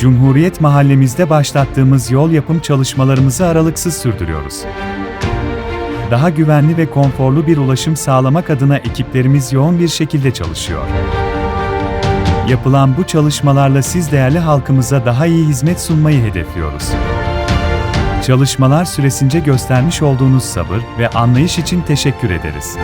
Cumhuriyet Mahallemizde başlattığımız yol yapım çalışmalarımızı aralıksız sürdürüyoruz. Daha güvenli ve konforlu bir ulaşım sağlamak adına ekiplerimiz yoğun bir şekilde çalışıyor. Yapılan bu çalışmalarla siz değerli halkımıza daha iyi hizmet sunmayı hedefliyoruz. Çalışmalar süresince göstermiş olduğunuz sabır ve anlayış için teşekkür ederiz.